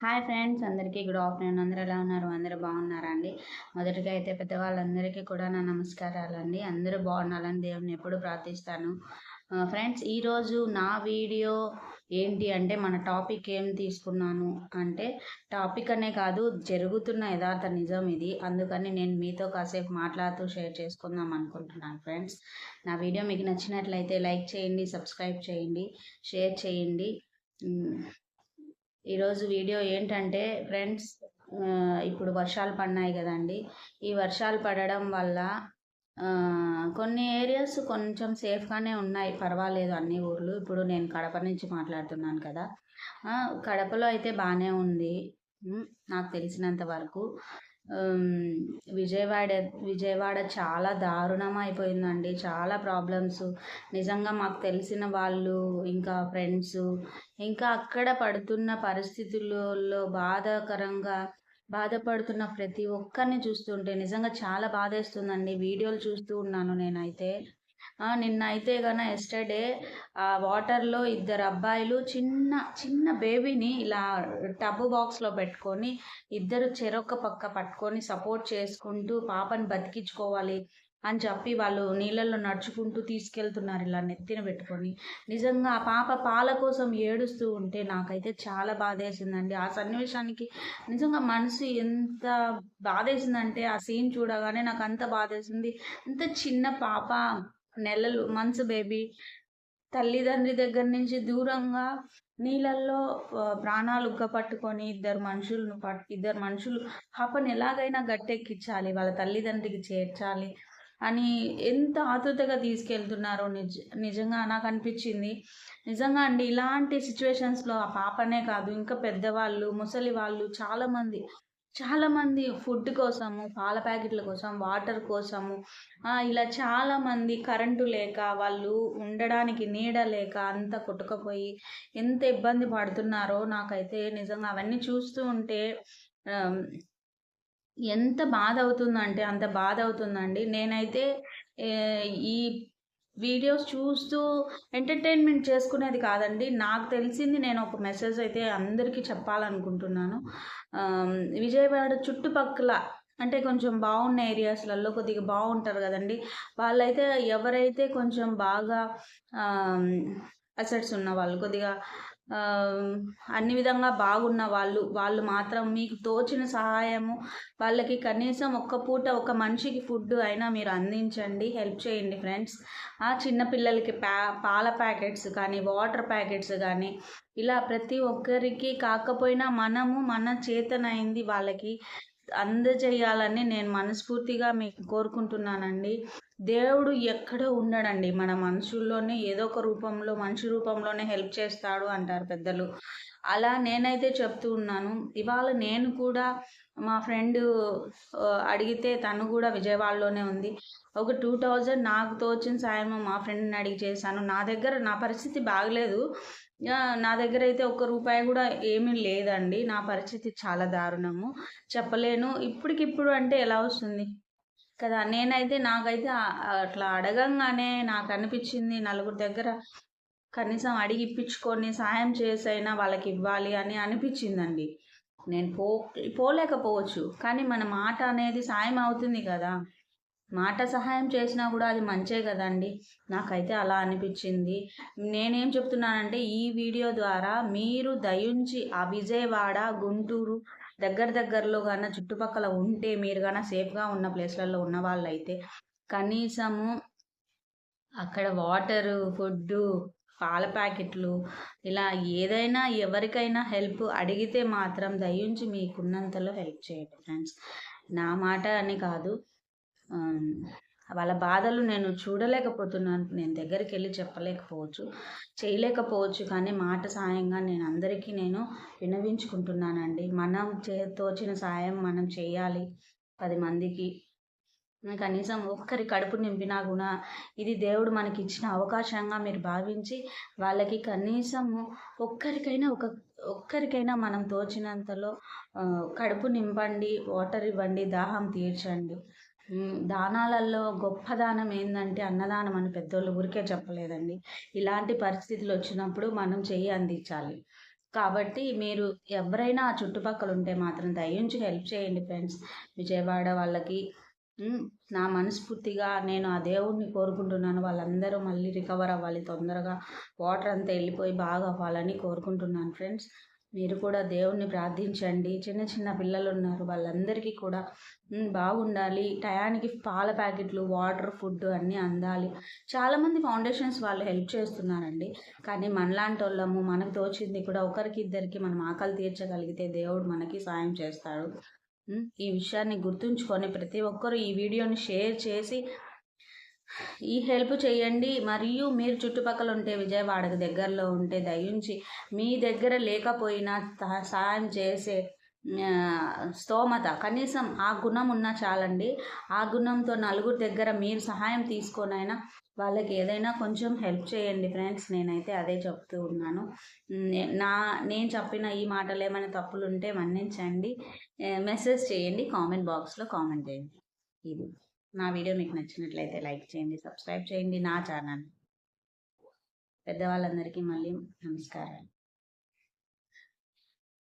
Hi friends అందరికీ good afternoon. అందరూ ఎలా ఉన్నారు? అందరూ బాగున్నారా అండి? మొదటిగా అయితే పెద్దవాళ్ళందరికీ కూడా నా నమస్కారాలండి. అందరూ బాగుండాలని దేవుని ఎప్పుడు ప్రార్థిస్తాను. ఫ్రెండ్స్ ఈరోజు నా వీడియో ఏంటి అంటే మన టాపిక్ ఏం తీసుకున్నాను అంటే టాపిక్ అనే కాదు జరుగుతున్న యథార్థ నిజం ఇది. అందుకని నేను మీతో కాసేపు మాట్లాడుతూ షేర్ చేసుకుందాం అనుకుంటున్నాను ఫ్రెండ్స్. నా వీడియో మీకు నచ్చినట్లయితే లైక్ చేయండి సబ్స్క్రైబ్ చేయండి షేర్ చేయండి. ఈరోజు వీడియో ఏంటంటే ఫ్రెండ్స్ ఇప్పుడు వర్షాలు పడినాయి కదండి. ఈ వర్షాలు పడడం వల్ల కొన్ని ఏరియాస్ కొంచెం సేఫ్గానే ఉన్నాయి. పర్వాలేదు అన్ని ఊర్లు. ఇప్పుడు నేను కడప నుంచి మాట్లాడుతున్నాను కదా. కడపలో అయితే బాగానే ఉంది. నాకు తెలిసినంత వరకు. విజయవాడ విజయవాడ చాలా దారుణం అయిపోయిందండి చాలా ప్రాబ్లమ్స్. నిజంగా మాకు తెలిసిన వాళ్ళు ఇంకా ఫ్రెండ్స్. ఇంకా అక్కడ పడుతున్న పరిస్థితులలో బాధాకరంగా బాధపడుతున్న ప్రతి ఒక్కరిని చూస్తుంటే నిజంగా చాలా బాధేస్తుందండి. వీడియోలు చూస్తూ ఉన్నాను నేనైతే. నిన్న అయితే గన ఎస్టర్డే ఆ వాటర్లో ఇద్దరు అబ్బాయిలు చిన్న చిన్న బేబీని ఇలా టబ్ బాక్స్లో పెట్టుకొని ఇద్దరు చెరొక్క పక్క పట్టుకొని సపోర్ట్ చేసుకుంటూ పాపని బతికించుకోవాలి అని చెప్పి వాళ్ళు నీళ్ళల్లో నడుచుకుంటూ తీసుకెళ్తున్నారు ఇలా నెత్తిన పెట్టుకొని. నిజంగా ఆ పాప పాల కోసం ఏడుస్తూ ఉంటే నాకైతే చాలా బాధేసిందండి. ఆ సన్నివేశానికి నిజంగా మనసు ఎంత బాధేసిందంటే ఆ సీన్ చూడగానే నాకు అంత బాధేసింది. అంత చిన్న పాప నెలలు మంత్స్ బేబీ తల్లిదండ్రి దగ్గర నుంచి దూరంగా నీళ్ళల్లో ప్రాణాలు పట్టుకొని ఇద్దరు మనుషులను పట్ ఇద్దరు మనుషులు పాపని ఎలాగైనా గట్టెక్కించాలి వాళ్ళ తల్లిదండ్రికి చేర్చాలి అని ఎంత ఆతృతగా తీసుకెళ్తున్నారో నిజ నిజంగా నాకు అనిపించింది. నిజంగా అండి ఇలాంటి సిచ్యువేషన్స్లో ఆ పాపనే కాదు ఇంకా పెద్దవాళ్ళు ముసలి వాళ్ళు చాలామంది చాలామంది ఫుడ్ కోసము పాల ప్యాకెట్ల కోసం వాటర్ కోసము ఇలా చాలామంది కరెంటు లేక వాళ్ళు ఉండడానికి నీడ లేక అంత కొట్టుకపోయి ఎంత ఇబ్బంది పడుతున్నారో నాకైతే నిజంగా అవన్నీ చూస్తూ ఉంటే ఎంత బాధ అవుతుందంటే అంత బాధ అవుతుందండి నేనైతే ఈ వీడియోస్ చూస్తూ ఎంటర్టైన్మెంట్ చేసుకునేది కాదండి. నాకు తెలిసింది నేను ఒక మెసేజ్ అయితే అందరికీ చెప్పాలనుకుంటున్నాను. విజయవాడ చుట్టుపక్కల అంటే కొంచెం బాగున్న ఏరియాస్లలో కొద్దిగా బాగుంటారు కదండి. వాళ్ళైతే ఎవరైతే కొంచెం బాగా అసెట్స్ ఉన్న వాళ్ళు కొద్దిగా అన్ని విధంగా బాగున్న వాళ్ళు వాళ్ళు మాత్రం మీకు తోచిన సహాయము వాళ్ళకి కనీసం ఒక్క పూట ఒక మనిషికి ఫుడ్ అయినా మీరు అందించండి హెల్ప్ చేయండి ఫ్రెండ్స్. ఆ చిన్నపిల్లలకి ప్యా పాల ప్యాకెట్స్ కానీ వాటర్ ప్యాకెట్స్ కానీ ఇలా ప్రతి ఒక్కరికి కాకపోయినా మనము మన చేతనైంది వాళ్ళకి అందజేయాలని నేను మనస్ఫూర్తిగా మీకు కోరుకుంటున్నానండి. దేవుడు ఎక్కడో ఉండడండి? మన మనుషుల్లోనే ఏదో ఒక రూపంలో మనిషి రూపంలోనే హెల్ప్ చేస్తాడు అంటారు పెద్దలు. అలా నేనైతే చెప్తూ ఉన్నాను. ఇవాళ నేను కూడా మా ఫ్రెండ్ అడిగితే తను కూడా విజయవాడలోనే ఉంది. ఒక టూ థౌజండ్ నాకు తోచిన సాయం మా ఫ్రెండ్ని అడిగి చేశాను. నా దగ్గర నా పరిస్థితి బాగలేదు. నా దగ్గర అయితే ఒక్క రూపాయి కూడా ఏమీ లేదండి. నా పరిస్థితి చాలా దారుణము. చెప్పలేను. ఇప్పటికిప్పుడు అంటే ఎలా వస్తుంది? కదా నేనైతే నాకైతే అట్లా అడగంగానే నాకు అనిపించింది నలుగురు దగ్గర కనీసం అడిగి ఇప్పించుకొని సాయం చేసైనా వాళ్ళకి ఇవ్వాలి అని అనిపించిందండి. నేను పో పోలేకపోవచ్చు. కానీ మన మాట అనేది సాయం అవుతుంది కదా. మాట సహాయం చేసినా కూడా అది మంచే కదండి. నాకైతే అలా అనిపించింది. నేనేం చెప్తున్నానంటే ఈ వీడియో ద్వారా మీరు దయించి ఆ విజయవాడ గుంటూరు దగ్గర దగ్గరలో కానీ చుట్టుపక్కల ఉంటే మీరు కానీ సేఫ్గా ఉన్న ప్లేస్లలో ఉన్న వాళ్ళైతే కనీసము అక్కడ వాటరు ఫుడ్డు పాల ప్యాకెట్లు ఇలా ఏదైనా ఎవరికైనా హెల్ప్ అడిగితే మాత్రం దయించి మీకున్నంతలో హెల్ప్ చేయండి ఫ్రెండ్స్. నా మాట అని కాదు. వాళ్ళ బాధలు నేను చూడలేకపోతున్నాను. నేను దగ్గరికి వెళ్ళి చెప్పలేకపోవచ్చు చేయలేకపోవచ్చు. కానీ మాట సాయంగా నేను అందరికీ నేను వినవించుకుంటున్నానండి మనం చే తోచిన సాయం మనం చేయాలి పది మందికి. కనీసం ఒక్కరి కడుపు నింపినా కూడా ఇది దేవుడు మనకి ఇచ్చిన అవకాశంగా మీరు భావించి వాళ్ళకి కనీసం ఒక్కరికైనా ఒక ఒక్కరికైనా మనం తోచినంతలో కడుపు నింపండి వాటర్ ఇవ్వండి దాహం తీర్చండి. దానాలలో గొప్ప దానం ఏంటంటే అన్నదానం అని పెద్దోళ్ళు ఊరికే చెప్పలేదండి. ఇలాంటి పరిస్థితులు వచ్చినప్పుడు మనం చెయ్యి అందించాలి. కాబట్టి మీరు ఎవరైనా ఆ చుట్టుపక్కల ఉంటే మాత్రం దయించి హెల్ప్ చేయండి ఫ్రెండ్స్. విజయవాడ వాళ్ళకి నా మనస్ఫూర్తిగా నేను ఆ దేవుడిని కోరుకుంటున్నాను. వాళ్ళందరూ మళ్ళీ రికవర్ అవ్వాలి తొందరగా. వాటర్ అంతా వెళ్ళిపోయి బాగా అవ్వాలని కోరుకుంటున్నాను ఫ్రెండ్స్. మీరు కూడా దేవుణ్ణి ప్రార్థించండి. చిన్న చిన్న పిల్లలు ఉన్నారు వాళ్ళందరికీ కూడా బాగుండాలి. టయానికి పాల ప్యాకెట్లు వాటర్ ఫుడ్ అన్నీ అందాలి. చాలామంది ఫౌండేషన్స్ వాళ్ళు హెల్ప్ చేస్తున్నారండి. కానీ మనలాంటి వాళ్ళము మనకు తోచింది కూడా ఒకరికి ఇద్దరికి మనం ఆకలి తీర్చగలిగితే దేవుడు మనకి సాయం చేస్తాడు. ఈ విషయాన్ని గుర్తుంచుకొని ప్రతి ఒక్కరూ ఈ వీడియోని షేర్ చేసి ఈ హెల్ప్ చేయండి. మరియు మీరు చుట్టుపక్కల ఉంటే విజయవాడకు దగ్గరలో ఉంటే దయించి మీ దగ్గర లేకపోయినా త- సహాయం చేసే స్తోమత కనీసం ఆ గుణం ఉన్నా చాలండి. ఆ గుణంతో నలుగురు దగ్గర మీరు సహాయం తీసుకొనైనా వాళ్ళకి ఏదైనా కొంచెం హెల్ప్ చేయండి ఫ్రెండ్స్. నేనైతే అదే చెప్తూ ఉన్నాను. నా నేను చెప్పిన ఈ మాటలు ఏమైనా తప్పులు ఉంటే మన్నించండి మెసేజ్ చేయండి. కామెంట్ బాక్స్లో కామెంట్ చేయండి. ఇది. నా వీడియో మీకు నచ్చినట్లయితే లైక్ చేయండి సబ్స్క్రైబ్ చేయండి నా ఛానల్ పెద్దవాళ్ళందరికీ మళ్ళీ నమస్కారం